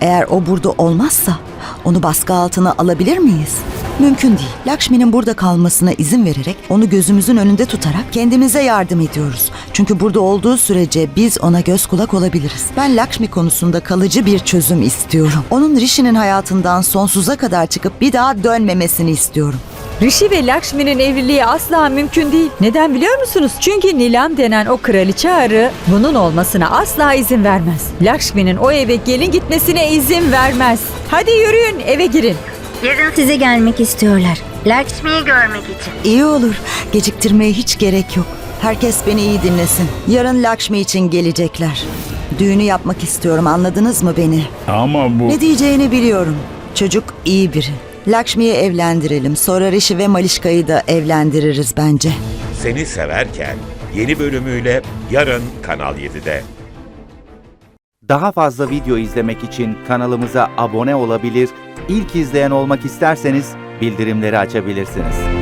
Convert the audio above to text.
Eğer o burada olmazsa onu baskı altına alabilir miyiz? Mümkün değil. Lakshmi'nin burada kalmasına izin vererek onu gözümüzün önünde tutarak kendimize yardım ediyoruz. Çünkü burada olduğu sürece biz ona göz kulak olabiliriz. Ben Lakshmi konusunda kalıcı bir çözüm istiyorum. Onun Rishi'nin hayatından sonsuza kadar çıkıp bir daha dönmemesini istiyorum. Rishi ve Lakshmi'nin evliliği asla mümkün değil. Neden biliyor musunuz? Çünkü Nilam denen o kraliçe arı bunun olmasına asla izin vermez. Lakshmi'nin o eve gelin gitmesine izin vermez. Hadi yürüyün eve girin. Yarın size gelmek istiyorlar. Lakshmi'yi görmek için. İyi olur. Geciktirmeye hiç gerek yok. Herkes beni iyi dinlesin. Yarın Lakshmi için gelecekler. Düğünü yapmak istiyorum anladınız mı beni? Ama bu... Ne diyeceğini biliyorum. Çocuk iyi biri. Lakshmi'yi evlendirelim. Sonra Rishi ve Malişka'yı da evlendiririz bence. Seni Severken yeni bölümüyle yarın Kanal 7'de. Daha fazla video izlemek için kanalımıza abone olabilir, ilk izleyen olmak isterseniz bildirimleri açabilirsiniz.